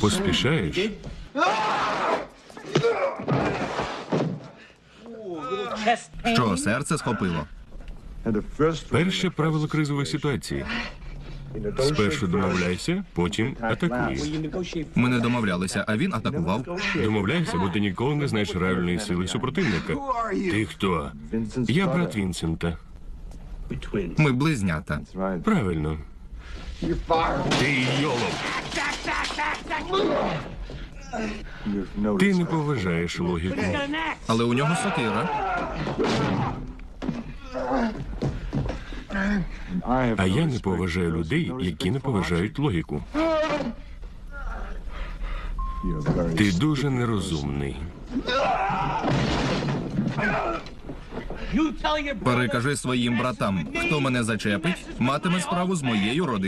Поспішаєш? Що, серце схопило? Перше правило кризових ситуацій. Спершу домовляйся, потім атакуй. Ми не домовлялися, а він атакував. Домовляйся, бо ти ніколи не знаєш реальної сили супротивника. Ти хто? Я брат Вінсента. Ми близнята. Правильно. Ти йолоп. Ти не поважаєш логіку. Але у нього сокира. А я не поважаю людей, які не поважають логіку. Ти дуже нерозумний. Перекажи своїм братам, хто мене зачепить, матиме справу з моєю родиною.